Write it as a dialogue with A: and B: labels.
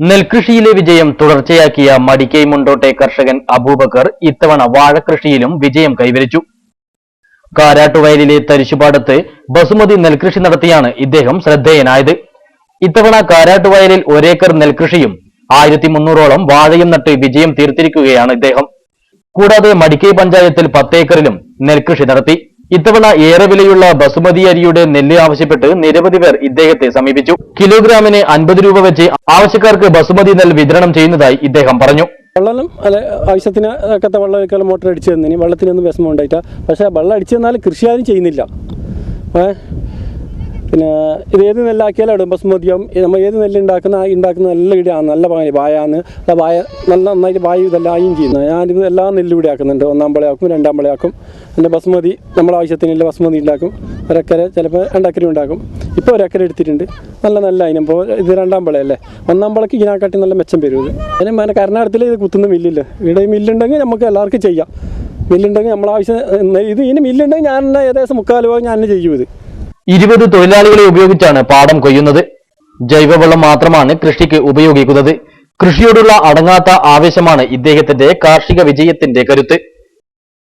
A: നെൽകൃഷിയിലെ വിജയം തുടർച്ചയാക്കിയ മടിക്കൈ മുണ്ടോട്ടെ കർഷകൻ അബൂബക്കർ ഇത്തവണ വാഴകൃഷിയിലും വിജയം കൈവരിച്ചു. കാരാട്ടുവയലിലെ തരിശുപാടത്ത് ബസുമതി നെൽകൃഷി നടത്തിയാണ് ഇദ്ദേഹം ശ്രദ്ധേയനായത്. ഇത്തവണ കാരാട്ടുവയലിൽ ഒരേക്കർ നെൽകൃഷിയും ആയിരത്തി മുന്നൂറോളം വാഴയും നട്ട് വിജയം തീർത്തിരിക്കുകയാണ് ഇദ്ദേഹം. കൂടാതെ മടിക്കൈ പഞ്ചായത്തിൽ പത്തേക്കറിലും നെൽകൃഷി നടത്തി. ഇത്തവണ ഏറെ വിലയുള്ള ബസുമതി അരിയുടെ നെല്ല് ആവശ്യപ്പെട്ട് നിരവധി പേർ ഇദ്ദേഹത്തെ സമീപിച്ചു. കിലോഗ്രാമിന് അൻപത് രൂപ വെച്ച് ആവശ്യക്കാർക്ക് ബസുമതി നെൽ വിതരണം ചെയ്യുന്നതായി ഇദ്ദേഹം പറഞ്ഞു.
B: വെള്ളം അല്ല ആവശ്യത്തിന് ഒക്കത്തെ വെള്ളം ഒരിക്കലും മോട്ടർ അടിച്ചു തന്നിന്. വെള്ളത്തിനൊന്നും വിഷമം ഉണ്ടായിട്ട പക്ഷേ വെള്ളം അടിച്ചു തന്നാൽ കൃഷി ആരും ചെയ്യുന്നില്ല പിന്നെ ഇത് ഏത് നെല്ലാക്കിയാലും ഇടും ബസ്മതിയും നമ്മൾ ഏത് നെല്ല് ഉണ്ടാക്കുന്ന ഉണ്ടാക്കുന്ന നല്ല ഇടയാണ് നല്ല വായ വായാന്ന് വായ നല്ല നന്നായിട്ട് വായു ഇതെല്ലാം ചെയ്യുന്നത് ഞാനിത് എല്ലാ നെല്ലും ഇവിടെ ആക്കുന്നുണ്ട്. ഒന്നാം വിളയാക്കും രണ്ടാം വിളയാക്കും എന്റെ ബസ്മതി നമ്മളെ ആവശ്യത്തിനുള്ള ബസ്മതി ഉണ്ടാക്കും. ഒരക്കര ചിലപ്പോൾ രണ്ടക്കര ഉണ്ടാക്കും. ഇപ്പോൾ ഒരക്കര എടുത്തിട്ടുണ്ട്. നല്ല നല്ല അതിനിപ്പോൾ ഇത് രണ്ടാം വിളയല്ലേ ഒന്നാം വിളക്ക് ഇതിനെക്കാട്ടി നല്ല മെച്ചം വരും ഇത്. അതിന് മന കർണാടകത്തിൽ ഇത് കുത്തുന്ന മില്ലില്ല? ഇവിടെ മില്ലുണ്ടെങ്കിൽ നമുക്ക് എല്ലാവർക്കും ചെയ്യാം. മില്ലുണ്ടെങ്കിൽ നമ്മളാവശ്യം ഇത് ഇനി മില്ലുണ്ടെങ്കിൽ ഞാൻ ഏകദേശം മുക്കാൽ ഭാഗം ഞാൻ ചെയ്യും ഇത്.
A: ഇരുപത് തൊഴിലാളികളെ ഉപയോഗിച്ചാണ് പാടം കൊയ്യുന്നത്. ജൈവവെള്ളം മാത്രമാണ് കൃഷിക്ക് ഉപയോഗിക്കുന്നത്. കൃഷിയോടുള്ള അടങ്ങാത്ത ആവേശമാണ് ഇദ്ദേഹത്തിന്റെ കാർഷിക വിജയത്തിന്റെ കരുത്ത്.